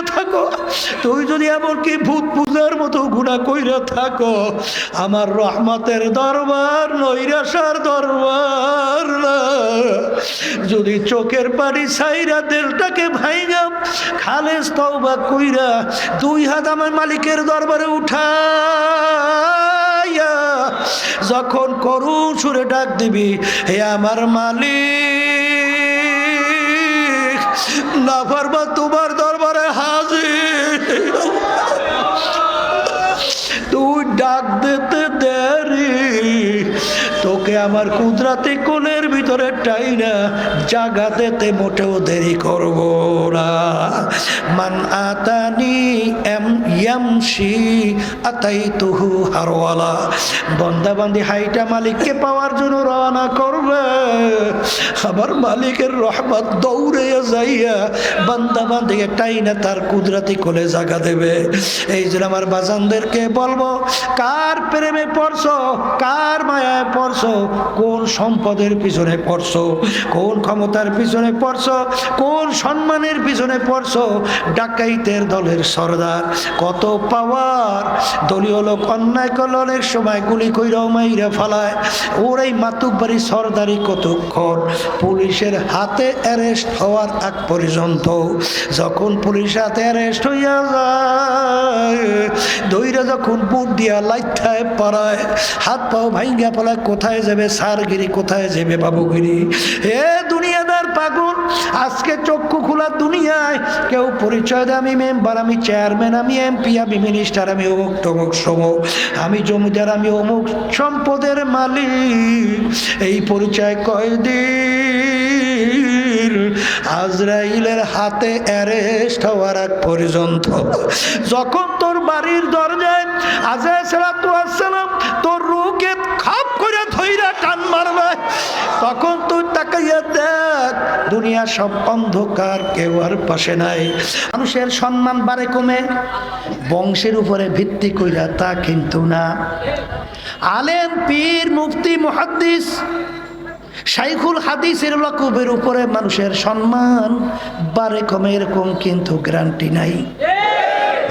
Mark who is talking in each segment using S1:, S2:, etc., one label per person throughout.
S1: কইরা থাকো। তুই যদি এমনকি ভূত পূজার মতো গুণা কইরা থাকো, আমার রহমতের দরবার, নৈরাশার দরবার যদি চোখের পানি সাইরা দেলটাকে ভাইগা খালেস তওবা কইরা দুই হাত আমার মালিকের দরবারে উঠাইয়া, যখন করুণ সুরে ডাক দিবি, হে আমার মালিক না পারবা তোমার দরবারে হাজির। তুই ডাক দিতে দেরি। তোকে আমার কুদরাতি কোলের ভিতরে টাইনা জাগা দিতে মোটেও দেরি করব না। মান আতানি এম ইয়ামশি আতাই তুহু হারওয়ালা। বন্দা বান্দি হাইটা মালিককে পাওয়ার জন্য রওনা করবে। আবার মালিকের রহমত দৌড়ে যাইয়া বান্দা বান্দিকে টাইনা তার কুদরাতি কোলে জাগা দেবে। এই জন্য আমার বাজানদেরকে বলব, কার প্রেমে পড়ছো, কার মায়ায় পড়ছো কোন সম্পদের পিছনে পড়ছো? কোন ক্ষমতার পিছনে পড়ছো? কোন সম্মানের পিছনে পড়ছো? ডাকাইতের দলের সর্দার। কত পাওয়ার? দলীয় লোক অন্যায় করলে অনেক সময় গুলি কইরাও মাইরা ফালায়। ওর এই মাতুকবাড়ি সর্দারি কতক্ষণ? পুলিশের হাতে অ্যারেস্ট হওয়ার আগ পর্যন্ত। যখন পুলিশ হাতে অ্যারেস্ট হইয়া যায়, দইরা যখন বুট দিয়া লাইঠায় পাড়ায় হাত পাও ভাইঙ্গা পালায় কোথায় যাবে সারগিরি, কোথায় যাবে বাবুগিরি? এ দুনিয়াদার পাগল, আজকে চক্ষু খোলা দুনিয়ায়। কেউ পরিচয় দেয় আমি মেম্বার, আমি চেয়ারম্যান, আমি এমপি, আমি মিনিস্টার, আমি অমুক টমুক সমুক। আমি জমিদার, আমি অমুক সম্পদের মালিক। এই পরিচয় কয়দিন? আজরাইলের হাতে অ্যারেস্ট হওয়ার আগ পর্যন্ত। যখন তোর বাড়ির দরজায় আজরাইল সালাম তোর রুকে খাপ করে ধইরা টান মারবে, তখন তুই তাকাইয়া দেখ দুনিয়া সব অন্ধকার কেউ আর পাশে নাই। মানুষের সম্মান বাড়ে কমে, বংশের উপরে ভিত্তি কইরা তা কিন্তু না। আলেম, পীর, মুফতি, মুহাদ্দিস, শাইখুল হাদিসের লকুবের উপরে মানুষের সম্মান বারে কমে, এরকম কিন্তু গ্যারান্টি নাই।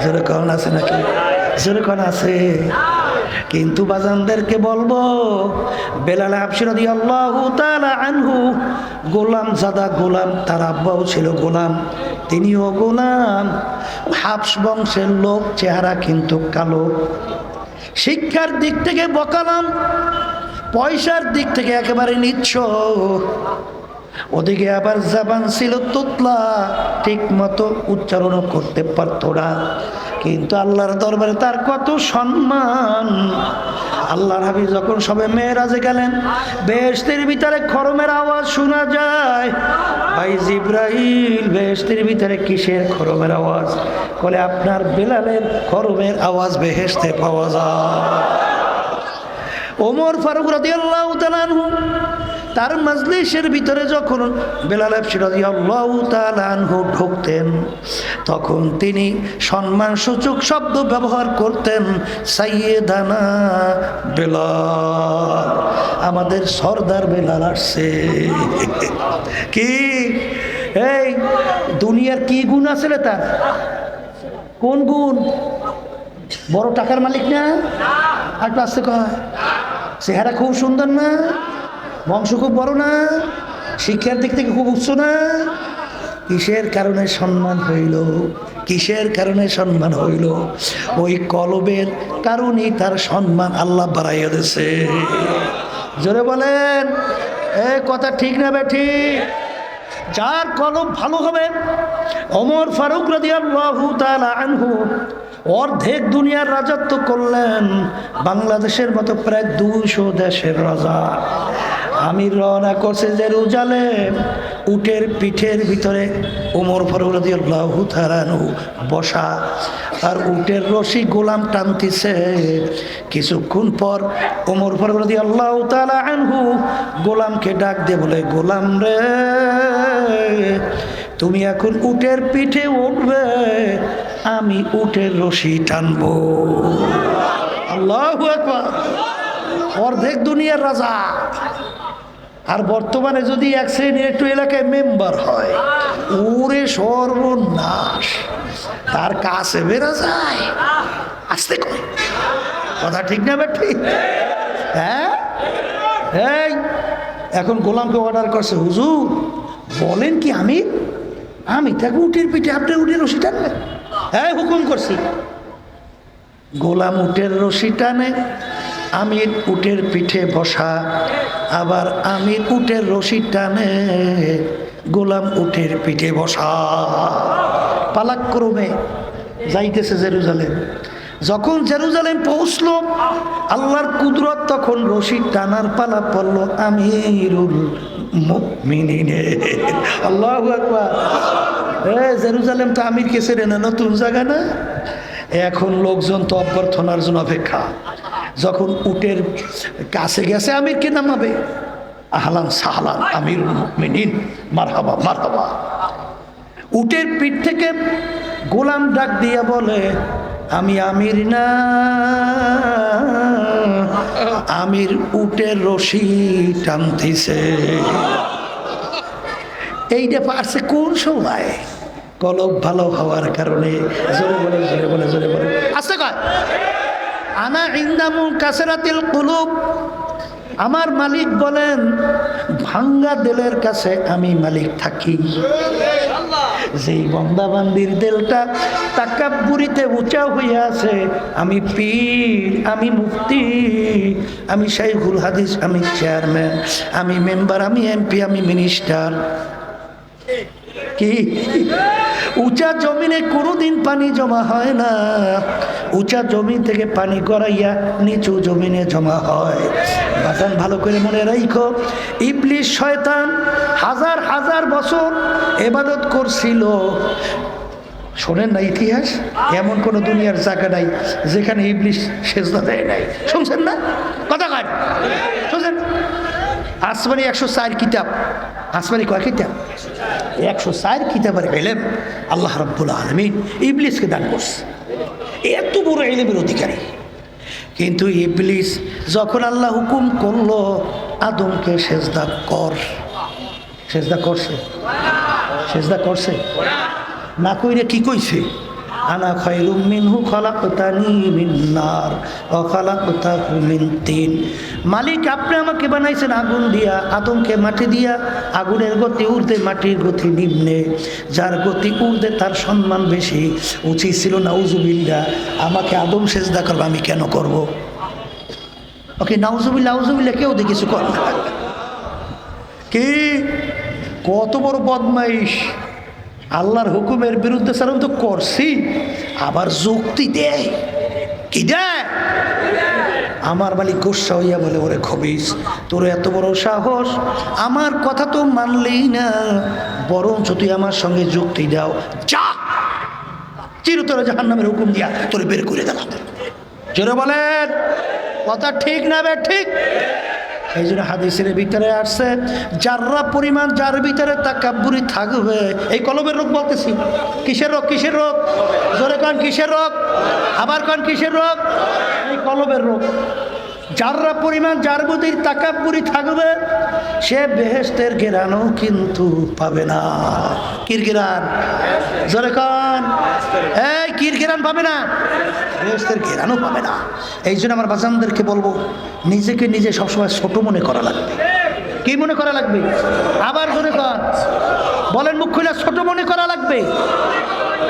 S1: যেরকম আছে নাকি? যেরকম আছে? কিন্তু বাজানদেরকে বলব, বেলাল হাফসিরদি আল্লাহ আনহু, গোলাম জাদা গোলাম, তার আব্বাও ছিল গোলাম, তিনিও গোলাম। হাফস বংশের লোক, চেহারা কিন্তু কালো। শিক্ষার দিক থেকে বকালাম, পয়সার দিক থেকে একেবারে নিচ্ছ। ওদিকে আবার জাবান ছিল তোতলা ঠিক মতো উচ্চারণও করতে পারতো না। কিন্তু আল্লাহর দরবারে তার কত সম্মান। আল্লাহর হাবি যখন সবে মেয়েরাজে গেলেন বেহেস্তের ভিতরে খরমের আওয়াজ শোনা যায়। ভাই জিব্রাহিল বেহেস্তের ভিতরে কিসের খরমের আওয়াজ? বলে, আপনার বেলালের খরমের আওয়াজ বেহেস্তে পাওয়া যায়। ওমর ফারুক রাদিয়াল্লাহু তাআলা তার মজলিসের ভিতরে যখন বেলাল আনহু ঢুকতেন, তখন তিনি সম্মানসূচক শব্দ ব্যবহার করতেন, সাইয়েদানা বেলাল, আমাদের সর্দার বেলাল আসছে। কি? এই, দুনিয়ার কি গুণ আছে রে তার? কোন গুণ? বড় টাকার মালিক না? আর আসতে কয়, চেহারা খুব সুন্দর না? বংশ খুব বড় না, শিক্ষার দিক থেকে খুব উচ্চ না। কিসের কারণে সম্মান হইল? কিসের কারণে সম্মান হইল? ওই কলবের কারণেই তার সম্মান আল্লাহ বাড়াইয়া দিছে জোরে বলেন, এ কথা ঠিক না বে ঠিক? যার কলম ভালো হবে অমর ফারুক অর্ধেক দুনিয়ার রাজত্ব করলেন। বাংলাদেশের মতো প্রায় দুশো দেশের রাজা। রওনা করছে যে রুজালে উটের পিঠের ভিতরে উমর তাআলা আনহু বসা। আর উটের রশি গোলাম টানতিছে। কিছুক্ষণ পর ওমর ফারুক রাদিয়াল্লাহু তাআলা আনহু গোলামকে ডাক দিয়ে বলে, গোলাম রে, তুমি এখন উটের পিঠে উঠবে, আমি উটের রশি টানবো। আল্লাহু অর্ধেক দুনিয়ার রাজা। আর বর্তমানে যদি এক শ্রেণির একটু এলাকায় মেম্বার হয়, ওরে সর্বনাশ। তার কাছে বেরো যায়। আসতে কথা ঠিক না ঠিক হ্যাঁ? এই, এখন গোলামকে অর্ডার করছে। হুজুর, বলেন কি আমি? আমি তাকে উটের পিঠে, আপনি উটের রশি টানবেন? হ্যাঁ হুকুম করছি। গোলাম উটের রশি টানে। আমির উটের পিঠে বসা, আবার আমির উটের রশি টানে গোলাম উটের পিঠে বসা। পালাক্রমে যাইতেছে জেরুজালেম। যখন জেরুজালেম পৌঁছলো, আল্লাহর কুদরত তখন রশি টানার পালা পড়ল, আমিরুল আল্লাহু আকবার। এ, জেরুজালেম তো আমির কেসে রে না নতুন জায়গা না? এখন লোকজন তো অভ্যর্থনার জন্য অপেক্ষা। যখন উটের কাছে গেছে, আমিরকে নামাবে। আহলান সাহলান আমির মিনিন মারহাবা মারহাবা। উটের পিঠ থেকে গোলাম ডাক দিয়া বলে, আমি আমির না, আমির উটের রশি টানতেছে। এইটা পারছে কোন সময়? কলব ভালো হওয়ার কারণে, জোরে বলে জোরে বলে জোরে বলে। কয় আনা ইন্দামু কাসেরাতিল কুলুব। আমার মালিক বলেন, ভাঙ্গা দিলের কাছে আমি মালিক থাকি। যেই বন্দাবান্দির দেলটা তাকাব্বুরিতে উঁচা হয়ে আছে, আমি পীর, আমি মুক্তি আমি শাইখুল হাদিস, আমি চেয়ারম্যান, আমি মেম্বার, আমি এমপি, আমি মিনিস্টার। কি? উঁচা জমিনে কোনোদিন পানি জমা হয় না। উঁচা জমি থেকে পানি গড়াইয়া নিচু জমিনে জমা হয়। বাজান ভালো করে মনে রাখো ইবলিশ শয়তান হাজার হাজার বছর এবাদত করছিল। শোনেন না ইতিহাস? এমন কোন দুনিয়ার জায়গা নাই যেখানে ইবলিশ সেজদা দেয় নাই। শুনছেন না? কথা কয়। শুনছেন? আসমানি একশো চার কিতাব। আসমানি কয় কিতাব? একশো চার কিতাবের এলেম আল্লাহ রব্বুল আলমিন ইবলিসকে দান করছে। এত বড় এলেমের অধিকারী। কিন্তু ইবলিস যখন আল্লাহ হুকুম করল, আদমকে সেজদা কর। সেজদা করছে? সেজদা করছে? না কইরে কি কইছে? আনা খয়রুম মিনহু খলাকতানি মিন নার, ও খলাকতাহু মিন তিন। মালিক, আপনি আমাকে বানাইছেন আগুন দিয়া আদমকে মাটি দিয়া, আগুনের গতি ঊর্ধ্বে মাটির গতি নিম্নে। যার গতি ঊর্ধ্বে তার সম্মান বেশি উচিত ছিল না আমাকে আদম সেজদা করব, আমি কেন করব? ওকে নাউজুবিল্লা উজুবিল্লা কেউ দিয়ে কিছু কর কি? কত বড় বদমাইশ। আল্লাহর হুকুমের বিরুদ্ধে সারণ তো করছি, আবার যুক্তি দেয়। কি আমার মালিক গোসা হইয়া বলে, ওরে খবিস, তোর এত বড় সাহস, আমার কথা তো মানলেই না। বরঞ্চ তুই আমার সঙ্গে যুক্তি দাও, যা। চিরতরে জাহান নামের হুকুম দিয়া তোরে বের করে দিলাম। জোরে বলেন, কথা ঠিক না বে, ঠিক? এই জন্য হাদিসের ভিতরে আসছে, যাররা পরিমাণ, যার ভিতরে তাকাব্বুরি থাকবে, এই কলমের রোগ বলতেছি। কিসের রোগ কিসের রোগ? জোরে কন, কিসের রোগ? আবার কন, কিসের রোগ? এই কলমের রোগ। যাররা পরিমাণ যার প্রতি তাকাব্বুরি থাকবে, সে বেহেস্তের গেরানও কিন্তু পাবে না। কির গেরান? জোরে কন। এই কির গেরান পাবে না? বেহেস্তের গেরানও পাবে না। এই জন্য আমার বাজানদেরকে বলব, নিজেকে নিজে সবসময় ছোট মনে করা লাগবে। কি মনে করা লাগবে? আবার জোরে কন। বলেন মুখ খুলে, ছোট মনে করা লাগবে?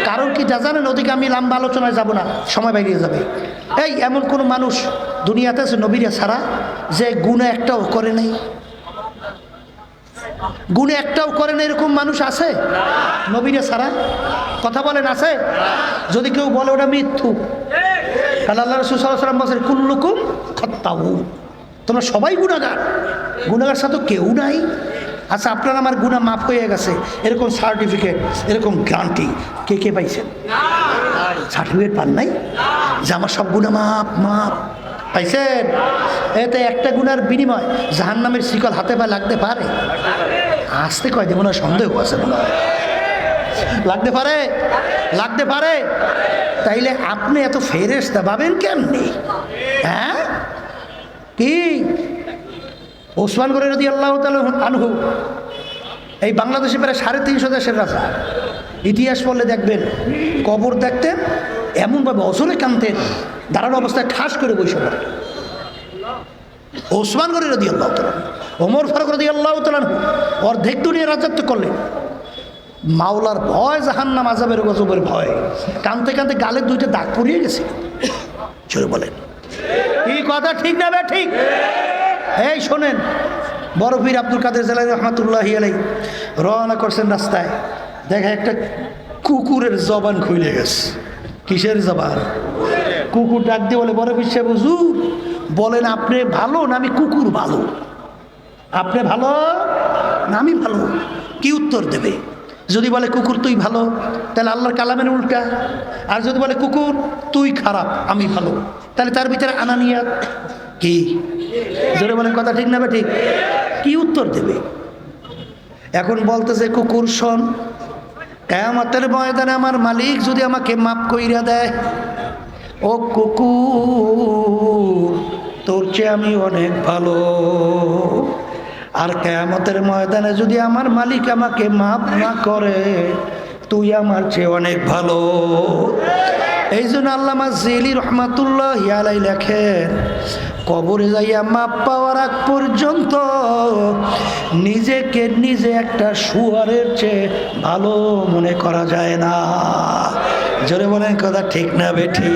S1: কারণ কি যা জানেন, ওদিকে আমি লম্বা আলোচনায় যাব না, সময় বাইরে যাবে। এই এমন কোনো মানুষ দুনিয়াতে আছে নবীরা ছাড়া যে গুণে একটাও করে নাই? গুণে একটাও করে না এরকম মানুষ আছে? নবীরা ছাড়া? কথা বলেন, আছে? যদি কেউ বলে ওটা মৃত্যু কারণ আল্লাহ রসুল সাল্লাম বলছেন, কুল্লুকুম খত্তাউ তোমরা সবাই গুণাগার। গুণাগার সাথে কেউ নাই। আচ্ছা আপনার আমার গুণা মাফ হয়ে গেছে। এরকম সার্টিফিকেট এরকম গ্রান্টি কে কে পাইছেন? সার্টিফিকেট পান নাই? যে আমার সব গুণা মাপ মাপ পাইছেন? এতে একটা গুণার বিনিময় জাহান নামের শিকল হাতে পা লাগতে পারে? আসতে কয় যে মনে সন্দেহ আছে, মনে হয়। লাগতে পারে? লাগতে পারে? তাইলে আপনি এত ফেরেস্তা পাবেন কেমনি? হ্যাঁ? কি? ওসমান করে যদি আল্লাহ আনহু, এই বাংলাদেশে প্রায় সাড়ে তিনশো দেশের রাজা। ইতিহাস পড়লে দেখবেন, কবর দেখতেন, এমনভাবে অসরে কানতেন দাঁড়ানো অবস্থায় ঠাস করে পড়ে। ওসমান গরি রদি আল্লাহ ওমর ফারুক রদি আল্লাহ অর্ধেক দুনিয়া রাজত্ব করলেন। মাওলার ভয়, জাহান্নাম আজাবের গজবের ভয়। কানতে কানতে গালের দুইটা দাগ পড়িয়ে গেছে। চলে বলেন। কি কথা? ঠিক না বে? ঠিক। এই শোনেন, বড় পীর আব্দুল কাদের জেলাই রহমাতুল্লাহ আলাই রওনা করছেন রাস্তায়। দেখা একটা কুকুরের জবান খুলে গেছে। কিসের জবান? কুকুর ডাক দিয়ে বলে, বড় হুজুর, বলেন আপনি ভালো না আমি কুকুর ভালো? আপনি ভালো না আমি ভালো? কি উত্তর দেবে? যদি বলে, কুকুর তুই ভালো, তাহলে আল্লাহর কালামের উল্টা। আর যদি বলে, কুকুর তুই খারাপ, আমি ভালো, তাহলে তার ভিতরে আনানিয়াত কি? জোরে বলেন, কথা ঠিক না ঠিক? কি উত্তর দেবে? এখন বলতেছে, কুকুর, শোন, কেয়ামতের ময়দানে আমার মালিক যদি আমাকে মাফ কইরা দেয়, ও কুকুর, তোর চেয়ে আমি অনেক ভালো। আর কেয়ামতের ময়দানে যদি আমার মালিক আমাকে মাফ না করে, তুই আমার চেয়ে অনেক ভালো। এই জন্য আল্লামা জেলি রহমাতুল্লাহ হিয়ালাই লেখেন, কবরে যাইয়া মাপ পাওয়ার আগ পর্যন্ত নিজেকে নিজে একটা শুয়ারের চেয়ে ভালো মনে করা যায় না। জোরে বলেন, কথা ঠিক না বেঠি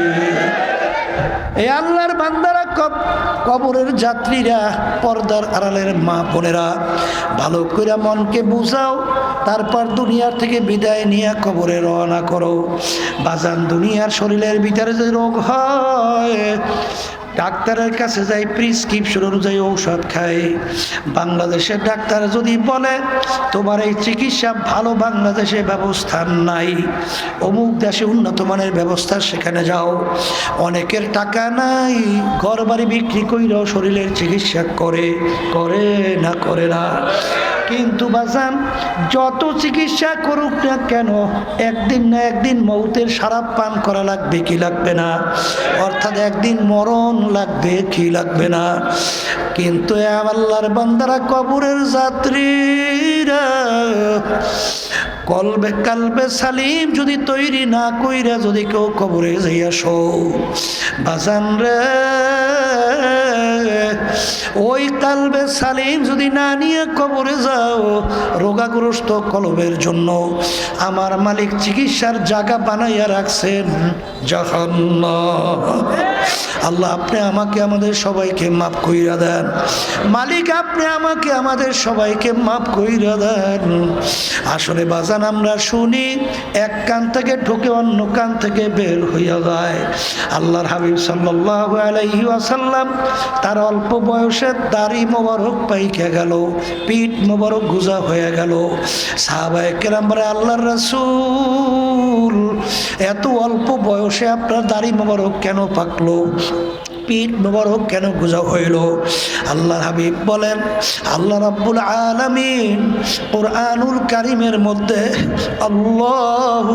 S1: এই আল্লাহর বান্দারা কব, কবরের যাত্রীরা, পর্দার আড়ালের মা বোনেরা, ভালো করে মনকে বুঝাও, তারপর দুনিয়ার থেকে বিদায় নিয়ে কবরে রওনা করো। বাজান দুনিয়ার শরীরের ভিতরে যে রোগ হয় ডাক্তারের কাছে যাই প্রিসক্রিপশন অনুযায়ী ঔষধ খাই। বাংলাদেশের ডাক্তার যদি বলে, তোমার এই চিকিৎসা ভালো বাংলাদেশে ব্যবস্থা নাই। অমুক দেশে উন্নত মানের ব্যবস্থা সেখানে যাও। অনেকের টাকা নাই। ঘর বাড়ি বিক্রি কইরাও শরীরের চিকিৎসা করে করে না করে না। কিন্তু বাজান, যত চিকিৎসা করুক না কেন, একদিন না একদিন মৌতের সারাপ পান করা লাগবে, কি লাগবে না? অর্থাৎ একদিন মরণ লাগবে, কি লাগবে না? কিন্তু আল্লাহর বান্দারা কবরের যাত্রীরা, কলবে কালবে সালিম যদি তৈরি না কইরা যদি কেউ কবরে যাইয়া শো। বাজান রে ওই কালবে সালিম যদি না নিয়ে কবরে যাও, রোগাগ্রস্ত কলবের জন্য। আমার মালিক চিকিৎসার জায়গা বানাইয়া রাখছেন। আল্লাহ আপনি আমাকে, আমাদের সবাইকে মাফ কইরা দেন। মালিক আপনি আমাকে, আমাদের সবাইকে মাফ কইরা দেন। আসলে বাজান, আমরা শুনি এক কান থেকে ঢুকে অন্য কান থেকে বের হইয়া যায়। আল্লাহর হাবিব সাল্লাহ আলাইহি আসাল্লাম তার অল্প বয়সে দাড়ি মোবারক পাইকে গেল, পিঠ মোবারক গুজা হয়ে গেল। সাহাবায় কেরাম আল্লাহর রাসূল, এত অল্প বয়সে আপনার দাড়ি মোবারক কেন পাকলো? পিঠ মোবারক কেন গুজা হইল? আল্লাহ হাবিব বলেন, আল্লাহ রাব্বুল আলামিন কোরআনুল কারিমের মধ্যে আল্লাহ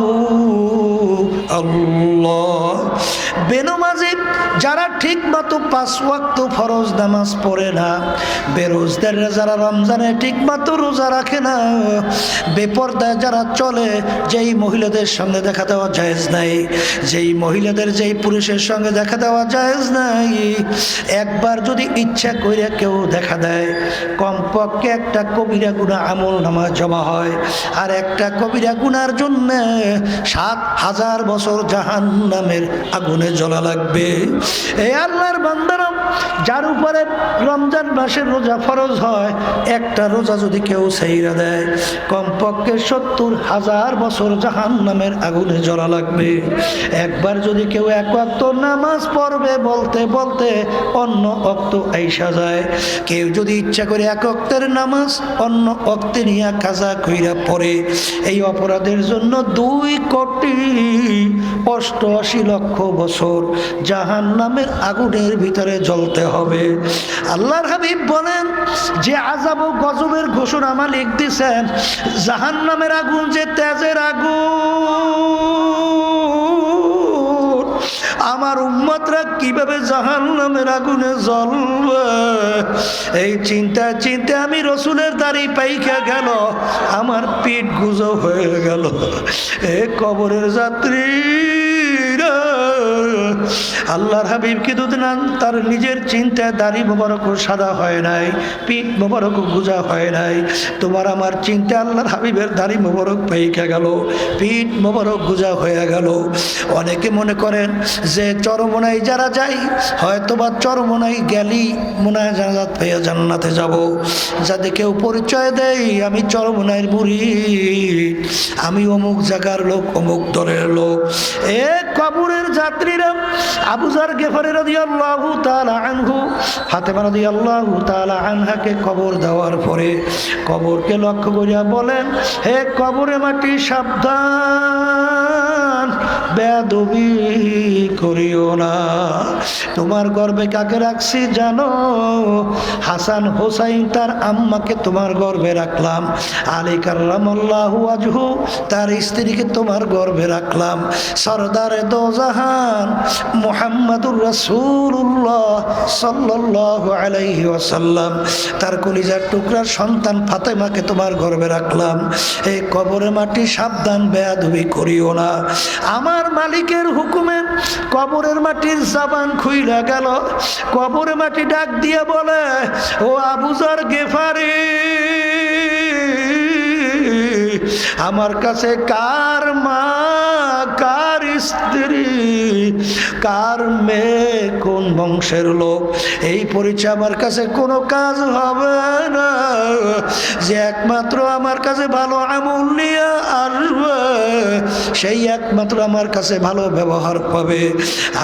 S1: আল্লাহ বেনমাজি যারা ঠিক মতো পাঁচ ওয়াক্ত ফরজ নামাজ পড়ে না, বেরোজদাররা যারা রমজানে ঠিক মতো রোজা রাখে না, বেপর্দায় যারা চলে, যেই মহিলাদের সঙ্গে দেখা দেওয়া জায়েজ নাই, যেই মহিলাদের, যেই পুরুষের সঙ্গে দেখা দেওয়া জায়েজ নাই, একবার যদি ইচ্ছা করে কেউ দেখা দেয়, কমপক্ষে একটা কবিরা গুণা আমল নামা জমা হয়, আর একটা কবিরা গুনার জন্য সাত হাজার বছর জাহান নামের আগুনে জ্বলা লাগবে। এই আল্লাহর বান্দারাম যার উপরে রমজান মাসের রোজা ফরজ হয়, একটা রোজা যদি কেউ সেইরা দেয়, কমপক্ষে সত্তর হাজার বছর জাহান নামের আগুনে জ্বলা লাগবে। একবার যদি কেউ এক অক্ত নামাজ পড়বে, বলতে বলতে অন্য অক্ত আইসা যায়। কেউ যদি ইচ্ছা করে এক অক্তের নামাজ, অন্য অক্তে নিয়ে কাজা কইরা পড়ে। এই অপরাধের জন্য দুই কোটি অষ্টআশি লক্ষ বছর জাহান নামের আগুনের ভিতরে জ্বলতে হবে। আল্লাহর হাবিব বলেন, যে আজাব ও গজবের ঘোষণা মালিক দিছেন জাহান নামের আগুন যে তেজের আগুন, আমার উম্মতরা কীভাবে জাহান নামের আগুনে জ্বলবে? এই চিন্তা চিন্তা আমি রসুলের দাড়ি পাইকা গেল, আমার পিঠ গুজব হয়ে গেল। এ কবরের যাত্রী আল্লাহর হাবিব কিন্তু না, তার নিজের চিন্তায় দাড়ি মোবারক সাদা হয় নাই, পিঠ মোবারক গুজা হয় নাই। তোমার আমার চিন্তা আল্লাহর হাবিবের দাড়ি মোবারক পাইকা গেল, পিঠ মোবারক গুজা হয়ে গেল। অনেকে মনে করেন যে চরমোনাই যারা যাই হয়তো বা চরমোনাই গেলি মনে হয় জানাজাত পেয়ে জান্নাতে যাব। যাতে কেউ পরিচয় দেয় আমি চরমনাইয়ের বুড়ি, আমি অমুক জায়গার লোক, অমুক দলের লোক। এ কবরের যাত্রীরা আবুজার গেফারে রাদি আল্লাহ আনহু ফাতেমা রাদি আল্লাহ আনহাকে কবর দেওয়ার পরে কবরকে লক্ষ্য করিয়া বলেন, হে কবরে মাটি, সাবধান। বেদবি করিও না। তোমার গর্বে কাকে রাখছি জানো? হাসান হোসাইন তার আম্মাকে তোমার গর্বে রাখলাম। আলী কার্লামল্লাহু আজহু তার স্ত্রীকে তোমার গর্বে রাখলাম। সরদারে দোজাহান মোহাম্মদুর রাসূলুল্লাহ সাল্লাল্লাহু আলাইহি ওয়াসাল্লাম। তার কলিজার টুকরার সন্তান ফাতেমাকে তোমার গর্বে রাখলাম। এই কবরে মাটি সাবধান, বেয়াদবি করিও না। আমার মালিকের হুকুমে কবরের মাটির সাবান খুইলা গেল। কবরের মাটি ডাক দিয়ে বলে, ও আবুজার গেফারি, আমার কাছে কার মা স্ত্রী। কার মেয়ে কোন বংশের লোক? এই পরিচয় আমার কাছে কোনো কাজ হবে না। যে একমাত্র আমার কাছে ভালো আমল নিয়ে আসবে, সেই একমাত্র আমার কাছে ভালো ব্যবহার পাবে।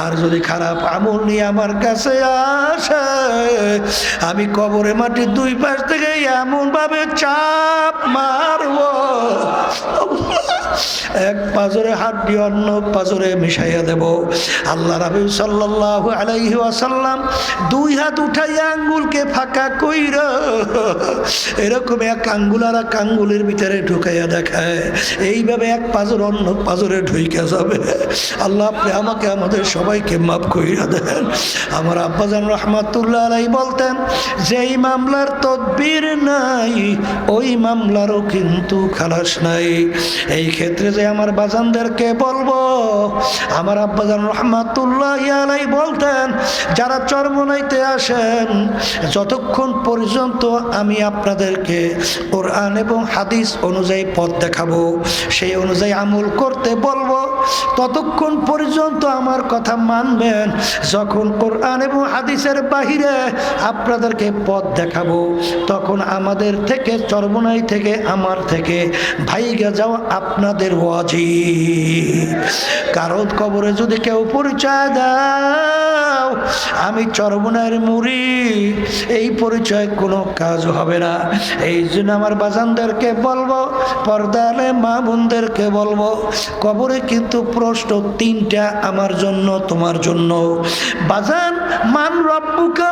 S1: আর যদি খারাপ আমল নিয়ে আমার কাছে আসে, আমি কবরে মাটির দুই পাশ থেকে এমন ভাবে চাপ মারবো। এক পাজরে হাড্ডি অন্য পাজরে মিশাইয়া দেব। আল্লাহ রাবি সাল্লাল্লাহু আলাইহি ওয়াসাল্লাম দুই হাত উঠাইয়া আঙ্গুলকে ফাঁকা কইর এরকম এক আঙ্গুল আর এক আঙ্গুলের ভিতরে ঢুকাইয়া দেখায়। এইভাবে এক পাজর অন্য পাজরে ঢুইকে যাবে। আল্লাহ আপনি আমাকে, আমাদের সবাইকে মাফ কইরা দেন। আমার আব্বাজান রহমাতুল্লাহ আলাই বলতেন, যেই মামলার তদবির নাই, ওই মামলারও কিন্তু খালাস নাই। এই ক্ষেত্রে যে আমার বাজানদেরকে বলব, আমার আব্বাজান রহমাতুল্লাহ আলাই বলতেন, যারা চরমনাইতে আসেন, যতক্ষণ পর্যন্ত আমি আপনাদেরকে কোরআন এবং হাদিস অনুযায়ী পথ দেখাবো, সেই অনুযায়ী আমল করতে বলব, ততক্ষণ পর্যন্ত আমার কথা মানবেন, যখন কোরআন এবং হাদিসের বাহিরে আপনাদেরকে পথ দেখাবো, তখন আমাদের থেকে, চরমনাই থেকে, আমার থেকে ভাইগা যাওয়া আপনাদের ওয়াজি কারণ কবরে যদি কেউ পরিচয় দাও, আমি চরমনায়ের মুড়ি এই পরিচয় কোনো কাজ হবে না। এই জন্য আমার বাজানদেরকে বলব পর্দালে মা বোনদেরকে বলব, কবরে কিন্তু প্রশ্ন তিনটা আমার জন্য, তোমার জন্য। বাজান, মান রব্বুকা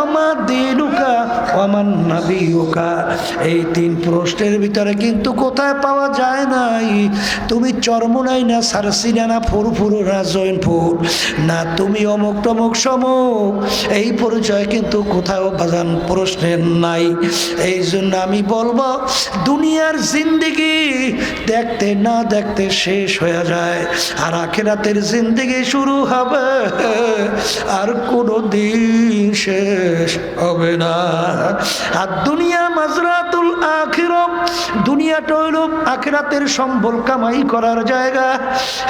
S1: অমা দিনুকা অমান নাবিউকা এই তিন প্রশ্নের ভিতরে কিন্তু কোথায় পাওয়া যায় নাই। তুমি চর্মনাই না সারসিনা না ফুরফুরু না জৈনপুর না তুমি অমুক টমুক সমুক এই পরিচয় কিন্তু কোথাও বাজান প্রশ্নের নাই। এই জন্য আমি বলব, দুনিয়ার জিন্দিগি দেখতে না দেখতে শেষ হয়ে যায়। আর আখেরাতের জিন্দিগি শুরু হবে, আর কোনো দিন শেষ হবে না। আর দুনিয়া মাজরাতুল আখিরম দুনিয়াটা হইল আখেরাতের সম্বল কামাই করার জায়গা।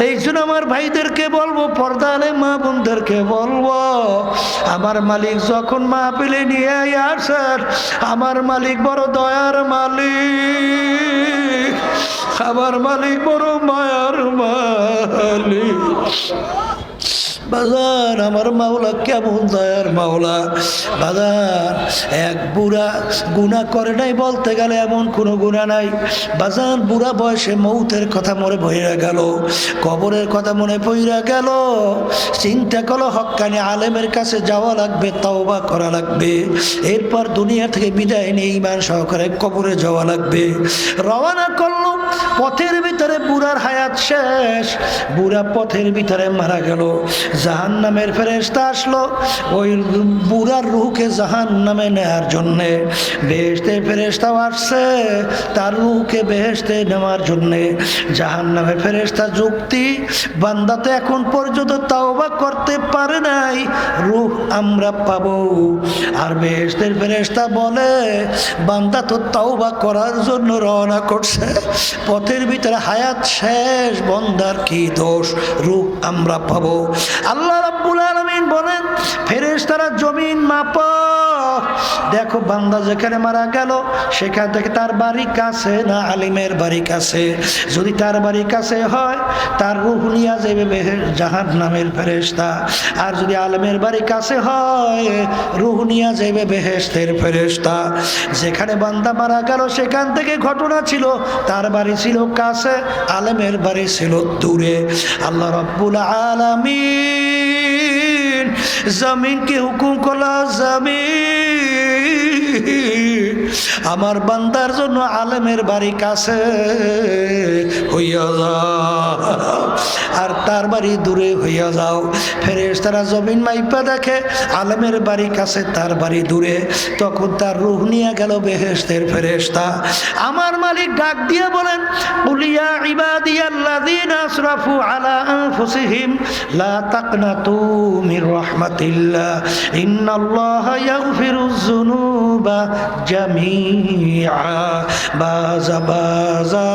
S1: এই জন্য আমার ভাইদেরকে বলব, পর্দালে মা বোনদেরকে বলব, আমার মালিক যখন মা পেলে নিয়ে আসেন আমার মালিক বড় দয়ার মালিক, আমার মালিক বড় মায়ার মালিক। বাজার, আমার মাওলা কেমন দয়ার মাওলা। বাজার, এক বুড়া গুণা করে নাই বলতে গেলে এমন কোনো গুণা নাই। বাজার, বুড়া বয়সে মৌতের কথা মনে বইরা গেল। কবরের কথা মনে পইরা গেল। চিন্তা করল হক্কানি আলেমের কাছে যাওয়া লাগবে, তওবা করা লাগবে। এরপর দুনিয়া থেকে বিদায় নিয়ে ইমান সহকারে কবরে যাওয়া লাগবে। রওনা করল, পথের ভিতরে বুড়ার হায়াত শেষ। বুড়া পথের ভিতরে মারা গেল। জাহান নামের ফেরেস্তা আসলো। ওই বুড়ার রুহকে জাহান নামে নেওয়ার জন্যে। বেহেস্তের ফেরেস্তাও আসছে, তার রুহকে বেহেস্তে নেওয়ার জন্যে। জাহান নামের ফেরেস্তা যুক্তি বান্দা তো এখন পর্যন্ত তাওবা করতে পারে নাই রূপ আমরা পাবো। আর বেহেস্তের ফেরেস্তা বলে, বান্দা তো তাওবা করার জন্য রওনা করছে। পথের ভিতরে হায়াত শেষ, বন্দার কি দোষ? রূপ আমরা পাবো। আল্লাহ রাব্বুল আলমিন বলেন ফেরেস তারা জমিন মাপ দেখো বান্দা যেখানে মারা গেল, সেখান থেকে তার বাড়ি কাছে না আলিমের বাড়ি কাছে। যদি তার বাড়ি কাছে হয়, তার রূহ নিয়ে যাবে জাহান নামের ফেরেশতা। আর যদি আলমের বাড়ি কাছে হয় রুহ নিয়ে যাবে বেহেস্তের ফেরেশতা। যেখানে বান্দা মারা গেল, সেখান থেকে ঘটনা ছিল, তার বাড়ি ছিল কাছে, আলেমের বাড়ি ছিল দূরে। আল্লাহ রব্বুল আলামিন জমিনকে হুকুম কলা জমিন। আমার বান্দার জন্য আলেমের বাড়ি কাছে হইয়া যাও। আর তার বাড়ি দূরে হইয়া যাও। ফেরেস তারা জমিন মাইপা দেখে, আলেমের বাড়ি কাছে তার বাড়ি দূরে। তখন তার রুহ নিয়ে গেল বেহেস্তের ফেরেস্তা আমার মালিক ডাক দিয়ে বলেন উলিয়া ইবাদিয়াল্লাযীনা আসরাফু আলা আনফুসিহিম, লা তাকনাতু মির রাহমাতিল্লাহ। ইন্নাল্লাহা ইয়াগফিরুয যুনুবা বাজা বাজা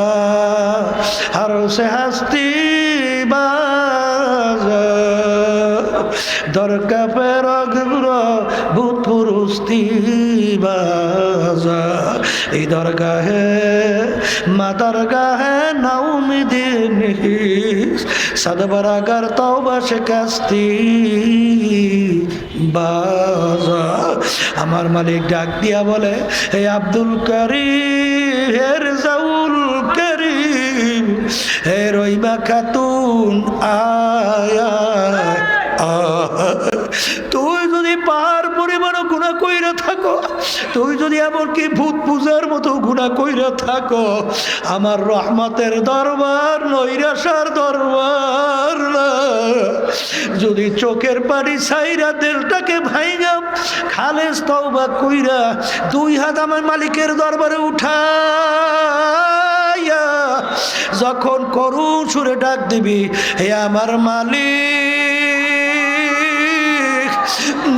S1: হর সে হস্তি দরকা পেরগ ভূত পুরুস্তি বাজা এই দরগাহে মা দরগাহে নাউমিদিন সদবরাগর তওবা শিকাস্তি বাজা আমার মালিক ডাক দিয়া বলে, হে আব্দুল করিম হের জাউল করিম, হে রইবা খাতুন, আয়া তুই যদি এমনকি ভূত পূজার মতো গুণা কইরা থাকো, আমার রহমতের দরবার, নৈরাশার দরবার। যদি চোখের পানি সাইরা দেলটাকে ভাইগা খালেস তওবা কইরা দুই হাত আমার মালিকের দরবারে উঠাইয়া, যখন করুণ সুরে ডাক দিবি, হে আমার মালিক,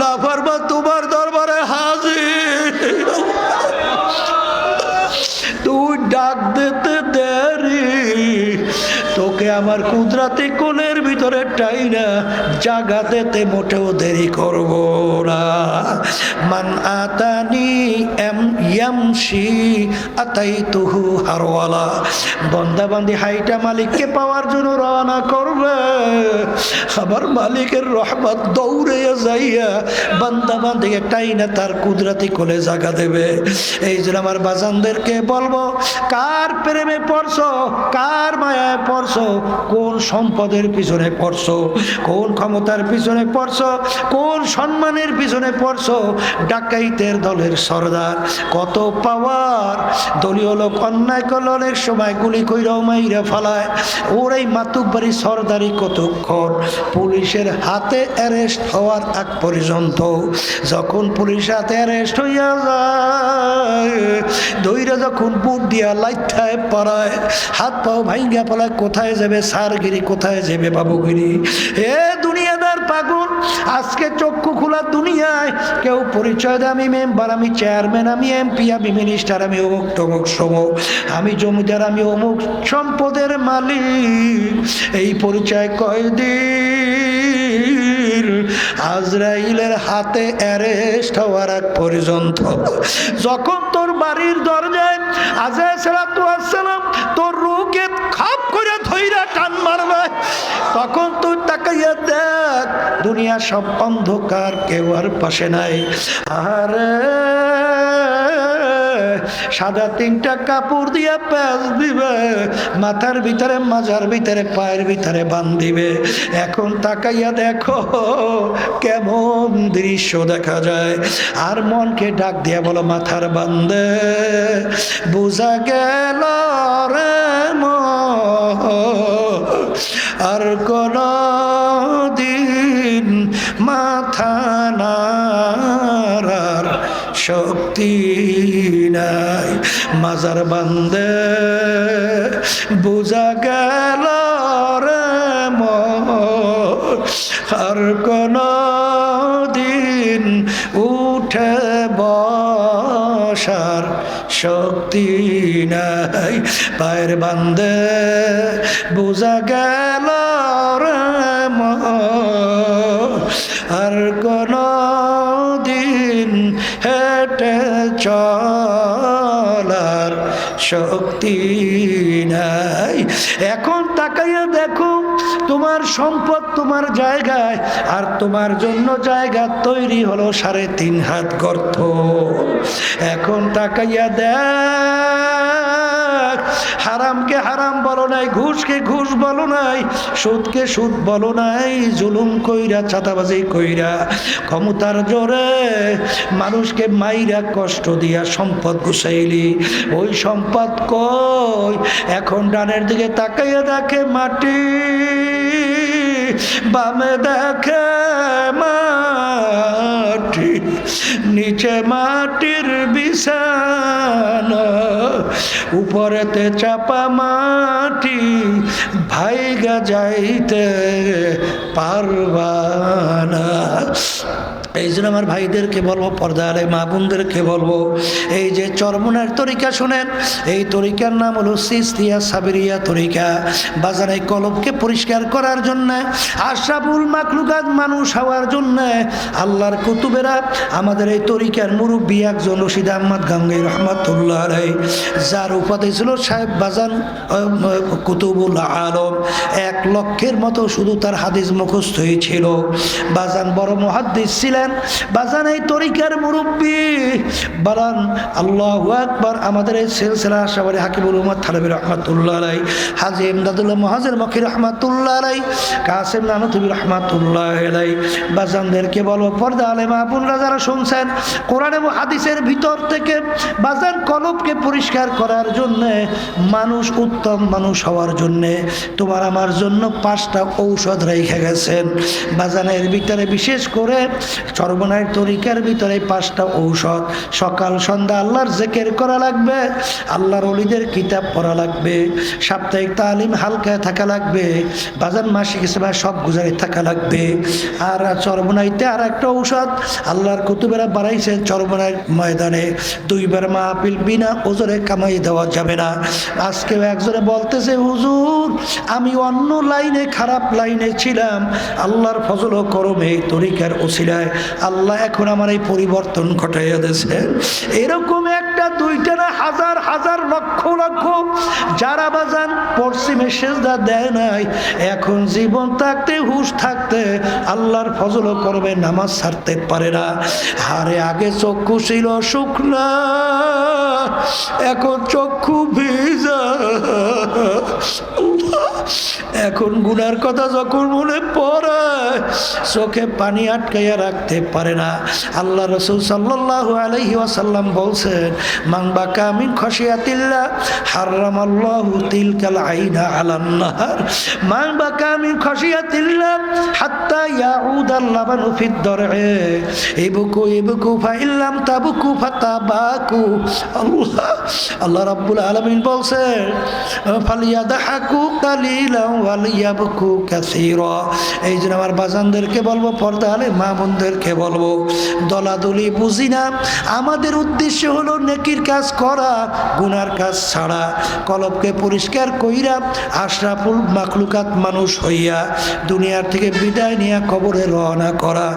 S1: না পারবা তোমার দরবারে হাজির ডাক দিতে দেরি তোকে আমার কুদরাতি কোলের ভিতরে টাইনা জাগা দিতে মোটেও দেরি করব না। মান আতানি এম ইয়ামশি আতাই তুহু হারওয়ালা। বন্দা বান্দি হাইটা মালিককে পাওয়ার জন্য রওনা করবে। আমার মালিকের রহমত দৌড়ে যাইয়া বান্দা বান্দিকে টাইনা তার কুদরাতি কোলে জাগা দেবে। এই জন্য আমার বাজানদেরকে বলব, কার প্রেমে পড়ছো, কার মায়ায় পড়ছো? কোন সম্পদের পিছনে পড়ছো? কোন ক্ষমতার পিছনে পড়ছো? কোন সম্মানের পিছনে পড়ছো? ডাকাইতের দলের সর্দার, কত পাওয়ার? দলীয় লোক অন্যায় করলে অনেক সময় গুলি কইরাও মাইরা ফালায়। ওর এই মাতুকবাড়ি সর্দারি কতক্ষণ? পুলিশের হাতে অ্যারেস্ট হওয়ার আগ পর্যন্ত। যখন পুলিশ হাতে অ্যারেস্ট হইয়া যায়, দইরা যখন বুট দিয়া লাইঠায় পড়ায় হাত পাও ভাইঙ্গা পলায়, কোথায় যাবে, সারগিরি কোথায় যাবে বাবুগিরি? এ দুনিয়াদার পাগল, আজকে চক্ষু খোলা দুনিয়ায়। কেউ পরিচয় দেয় আমি মেম্বার, আমি চেয়ারম্যান, আমি এমপি, আমি মিনিস্টার, আমি অমুক টমুক সমুক। আমি জমিদার, আমি অমুক সম্পদের মালিক। এই পরিচয় কয়দিন? আজরাইলের হাতে অ্যারেস্ট হওয়ার আগ পর্যন্ত। যখন তোর বাড়ির দরজায় আজায় সালাম তোর রুকে খাপ করে ধইরা টান মারবে তখন তুই তাকাইয়া দেখ দুনিয়া সব অন্ধকার কেউ আর পাশে নাই। আরে সাদা তিনটা কাপড় দিয়া প্যাঁচ দিবে মাথার ভিতরে মাজার ভিতরে পায়ের ভিতরে বান্ধিবে এখন তাকাইয়া দেখো কেমন দৃশ্য দেখা যায়। আর মনকে ডাক দিয়া বলো মাথার বান্ধে বুঝা গেল রে মন, আর কোন দিন মাথা নার শক্তি নাই। মাজার বান্দে, বুঝা গেল রে আর কোন দিন উঠে বসার শক্তি নাই, পায়ের বান্দে বোঝা গেল আর কোন দিন হেঁটে চলার শক্তি নাই। এখন তাকাইয়া দেখো, তোমার সম্পদ তোমার জায়গায়, আর তোমার জন্য জায়গা তৈরি হলো সাড়ে তিন হাত গর্ত। এখন তাকাইয়া দেখ হারামকে হারাম বলো নাই, ঘুষকে ঘুষ বলো নাই, সুদকে সুদ বলো নাই, জুলুম কইরা ছাতাবাজি কইরা, ক্ষমতার জোরে মানুষকে মাইরা কষ্ট দিয়া সম্পদ গুছাইলি। ওই সম্পদ কই? এখন ডানের দিকে তাকাইয়া দেখে মাটি, বামে দেখে মাটি নিচে মাটির বিশাল উপরেতে চাপা মাটি ভাইগা যাইতে পারবানা এই জন্য আমার ভাইদেরকে বলব পর্দা আলে মা বোনদেরকে বলব, এই যে চরমনের তরিকা শোনেন, এই তরিকার নাম হলো সিস্তিয়া সাবিরিয়া তরিকা। বাজারে কলবকে পরিষ্কার করার জন্য, আশরাফুল মাকলুকাত মানুষ হওয়ার জন্য আল্লাহর কুতুবেরা আমাদের এই তরিকার মুরব্বী একজন রশিদ আহমদ গাঙ্গি রহমতুল্লাহ আলাই যার উপাধি ছিল সাহেব বাজান কুতুবুল আলম। এক লক্ষের মতো শুধু তার হাদিস মুখস্থ হয়েছিল বাজান বড় মহাদ্দিস ছিলেন বাজান এই তরিকার মুরব্বী। বালান, আল্লাহ আকবার। আমাদের এই সিলসিলা আশাবাড়ি হাকিবুল উম্মদ থানবী রহমাতুল্লাহ হাজি মহাজের রহমাতুল্লাহ কাসেম রহমাতুল্লাহ বাজানদেরকে বলব পর্দা আলে মাহবুনরা যারা শুনছেন, কোরআন এবং হাদিসের ভিতর থেকে বাজান কলবকে পরিষ্কার করার জন্যে, মানুষ উত্তম মানুষ হওয়ার জন্যে, তোমার আমার জন্য পাঁচটা ঔষধ রেখে গেছেন। বাজানের ভিতরে বিশেষ করে সর্বনায়ের তরিকার ভিতরে পাঁচটা ঔষধ। সকাল, সন্ধ্যা আল্লাহর জেকের করা লাগবে, আল্লাহর অলিদের কিতাব পড়া লাগবে, সাপ্তাহিক তালিম হালকায় থাকা লাগবে বাজান মাসিক হিসেবে সব গুজারি থাকা লাগবে। আর চরমনাইতে আর একটা ঔষধ, আল্লাহর কুতুবেরা বাড়াইছে চরমনাইয়ের ময়দানে। দুইবার মাহফিল বিনা ওজরে কামাই দেওয়া যাবে না। আজকে একজনে বলতেছে, হুজুর, আমি অন্য লাইনে খারাপ লাইনে ছিলাম। আল্লাহর ফজল করমে তরিকার ওসিলায় আল্লাহ এখন আমার এই পরিবর্তন ঘটাইয়া দিয়েছে। এরকম একটা দুইটা না হাজার হাজার লক্ষ লক্ষ যারা বাজান পশ্চিমে সেজদা দেয় নাই, এখন জীবন থাকতে, হুশ থাকতে আল্লাহর ফজল করবে, নামাজ ছাড়তে পারে না। হারে আগে চক্ষু ছিল শুকনা, এখন চক্ষু ভিজা। এখন গুনার কথা যখন মনে পড়ে, চোখে পানি আটকাইয়া রাখতে পারে না। আল্লাহ রসুল সাল্লাহ আলহি ওয়াসাল্লাম বলছেন মাংবা কামিন খসিয়াতিল্লা হারাম আল্লাহ তিলকাল আইনা আলান্নাহার মাংবা কামিন খসিয়াতিল্লা হাত্তা ইয়াউদ আল্লাবানু ফিদ দরএ ইবকু ইবকু ফাইল্লাম তাবকু, ফাতাবাকু। আল্লাহ আল্লাহ রাব্বুল আলামিন বলছেন ফালিয়াদাহাকু এই জন্য আমার বাজানদেরকে বলব মা বোনদেরকে বলব, দলাদলি বুঝি না। আমাদের উদ্দেশ্য হলো নেকির কাজ করা, গুনার কাজ ছাড়া। কলবকে পরিষ্কার কইরা আশরাফুল মাকলুকাত মানুষ হইয়া দুনিয়ার থেকে বিদায় নিয়ে কবরে রওনা করা।